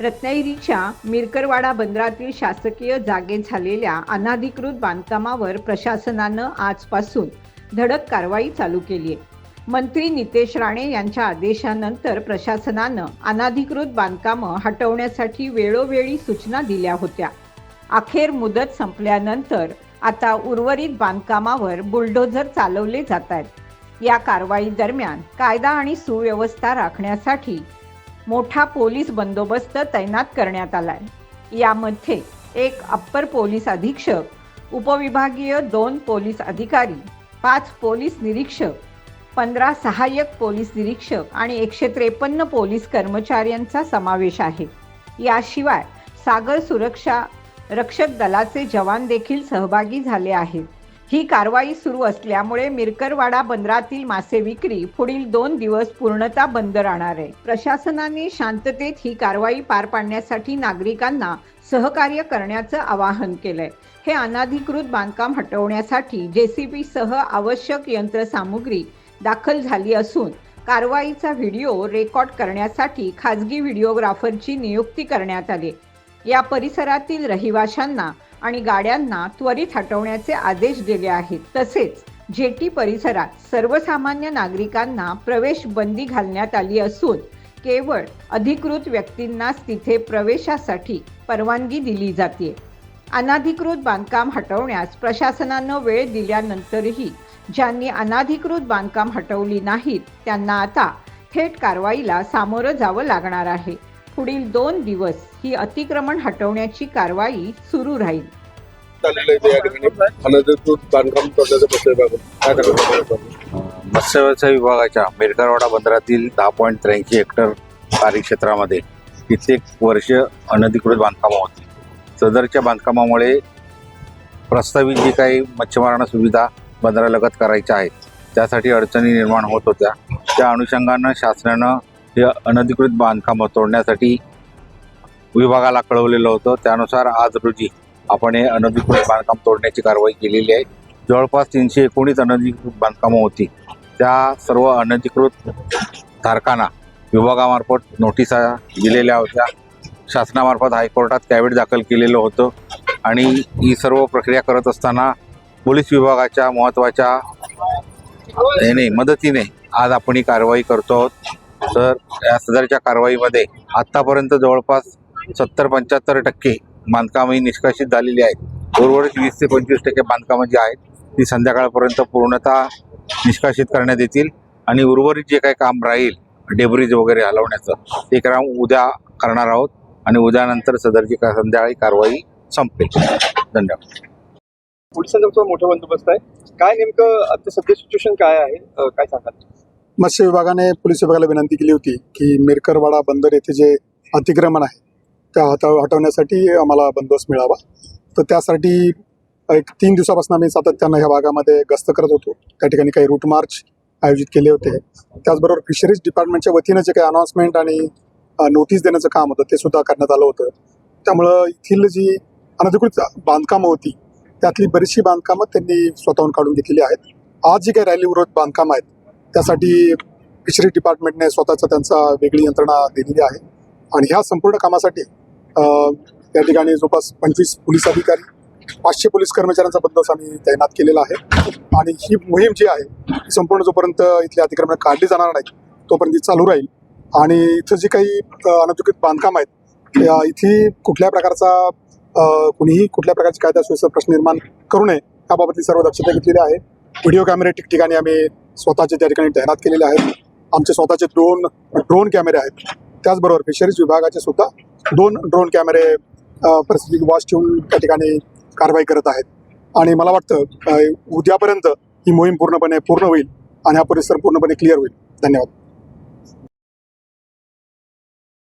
रत्नागिरीच्या मिरकरवाडा बंदरातील शासकीय जागेत झालेल्या अनाधिकृत बांधकामावर प्रशासनानं आजपासून धडक कारवाई चालू केली आहे. मंत्री नितेश राणे यांच्या आदेशानंतर प्रशासनानं अनाधिकृत बांधकामं हटवण्यासाठी वेळोवेळी सूचना दिल्या होत्या. अखेर मुदत संपल्यानंतर आता उर्वरित बांधकामावर बुलडोझर चालवले जात आहेत. या कारवाई दरम्यान कायदा आणि सुव्यवस्था राखण्यासाठी मोठा पोलीस बंदोबस्त तैनात करण्यात आलाय. यामध्ये एक अप्पर पोलीस अधीक्षक उपविभागीय दोन पोलीस अधिकारी पाच पोलीस निरीक्षक पंधरा सहाय्यक पोलीस निरीक्षक आणि एकशे त्रेपन्न पोलीस कर्मचाऱ्यांचा समावेश आहे. याशिवाय सागर सुरक्षा रक्षक दलाचे जवान देखील सहभागी झाले आहेत. ही कारवाई सुरू असल्यामुळे मिरकरवाडा बंदरातील मासे विक्री पुढील दोन दिवस पूर्णतः बंद राहणार आहे. प्रशासनाने शांततेत ही कारवाई पार पाडण्यासाठी नागरिकांना सहकार्य करण्याचं आवाहन केलंय. हे अनाधिकृत बांधकाम हटवण्यासाठी जेसीबी सह आवश्यक यंत्रसामुग्री दाखल झाली असून कारवाईचा व्हिडिओ रेकॉर्ड करण्यासाठी खाजगी व्हिडिओग्राफरची नियुक्ती करण्यात आली. या परिसरातील रहिवाशांना आणि गाड्यांना त्वरित हटवण्याचे आदेश दिले आहेत. तसेच जेटी परिसरात सर्वसामान्य नागरिकांना प्रवेश बंदी घालण्यात आली असून केवळ अधिकृत व्यक्तींनाच तिथे प्रवेशासाठी परवानगी दिली जाते. अनाधिकृत बांधकाम हटवण्यास प्रशासनानं वेळ दिल्यानंतरही ज्यांनी अनाधिकृत बांधकाम हटवली नाहीत त्यांना आता थेट कारवाईला सामोरं जावं लागणार आहे. पुढील दोन दिवस ही अतिक्रमण हटवण्याची कारवाई सुरू राहील. चाललेलं आहे ते या ठिकाणी अनधिकृत बांधकाम करण्याचं प्रश्न काय करणार मत्स्यव्यवसाय विभागाच्या मेरकरवाडा बंदरातील दहा पॉईंट त्र्याऐंशी हेक्टर कार्यक्षेत्रामध्ये कित्येक वर्ष अनधिकृत बांधकामं होती. सदरच्या बांधकामामुळे प्रस्तावित जी काही मच्छीमारांना सुविधा बंदरालगत करायच्या आहेत त्यासाठी अडचणी निर्माण होत होत्या. त्या अनुषंगानं शासनानं हे अनधिकृत बांधकामं तोडण्यासाठी विभागाला कळवलेलं होतं. त्यानुसार आज रोजी आपण हे अनधिकृत बांधकाम तोडण्याची कारवाई केलेली आहे. जवळपास तीनशे एकोणीस अनधिकृत बांधकामं होती. त्या सर्व अनधिकृत धारकांना विभागामार्फत नोटिसा दिलेल्या होत्या. शासनामार्फत हायकोर्टात कॅबिट दाखल केलेलं होतं आणि ही सर्व प्रक्रिया करत असताना पोलीस विभागाच्या महत्त्वाच्या याने मदतीने आज आपण ही कारवाई करतो आहोत. तर या सदरच्या कारवाईमध्ये आत्तापर्यंत जवळपास सत्तर पंच्याहत्तर टक्के बांधकामं ही निष्कासित झालेली आहेत. उर्वरित वीस ते पंचवीस टक्के बांधकामं जी आहेत ती संध्याकाळपर्यंत पूर्णतः निष्कासित करण्यात येतील आणि उर्वरित जे काही काम राहील डेब्रिज वगैरे हलवण्याचं ते काम उद्या करणार आहोत आणि उद्यानंतर सदरची का संध्याकाळी कारवाई संपेल. धन्यवाद. पोलिसांचा मोठा बंदोबस्त आहे. काय नेमकं आता सध्या सिच्युएशन काय आहे? काय सांगाल? मत्स्य विभागाने पोलीस विभागाला विनंती केली होती की मिरकरवाडा बंदर येथे जे अतिक्रमण आहे त्या हटव हटवण्यासाठी आम्हाला बंदोबस्त मिळावा. तर त्यासाठी एक तीन दिवसापासून आम्ही सातत्यानं ह्या भागामध्ये गस्त करत होतो. त्या ठिकाणी काही रूट मार्च आयोजित केले होते. त्याचबरोबर फिशरीज डिपार्टमेंटच्या वतीनं जे काही अनाऊन्समेंट आणि नोटीस देण्याचं काम होतं ते सुद्धा करण्यात आलं होतं. त्यामुळं येथील जी अनधिकृत बांधकामं होती त्यातली बरीचशी बांधकामं त्यांनी स्वतःहून काढून घेतलेली आहेत. आज जी काही रॅली विरोध बांधकाम आहेत त्यासाठी फिशरी डिपार्टमेंटने स्वतःचा त्यांचा वेगळी यंत्रणा दिलेली आहे. आणि ह्या संपूर्ण कामासाठी त्या ठिकाणी जवळपास पंचवीस पोलीस अधिकारी पाचशे पोलीस कर्मचाऱ्यांचा बंदोबस्त आम्ही तैनात केलेला आहे. आणि ही मोहीम जी आहे ती संपूर्ण जोपर्यंत इथली अतिक्रमण काढली जाणार नाही तोपर्यंत ती चालू राहील. आणि इथं जी काही अनधिकृत बांधकाम आहेत इथे कुठल्या प्रकारचा कुणीही कुठल्या प्रकारची कायदा सुव्यवस्था प्रश्न निर्माण करू नये याबाबतची सर्व दक्षता घेतलेली आहे. व्हिडिओ कॅमेरे ठिकठिकाणी आम्ही स्वतःचे त्या ठिकाणी तैनात केलेले आहेत. आमचे स्वतःचे ड्रोन ड्रोन कॅमेरे आहेत. त्याचबरोबर फिशरीज विभागाचे सुद्धा दोन ड्रोन कॅमेरे परिस्थिती वॉच ठेवून त्या ठिकाणी कारवाई करत आहेत. आणि मला वाटतं उद्यापर्यंत ही मोहीम पूर्णपणे पूर्ण होईल आणि हा परिसर पूर्णपणे क्लिअर होईल. धन्यवाद.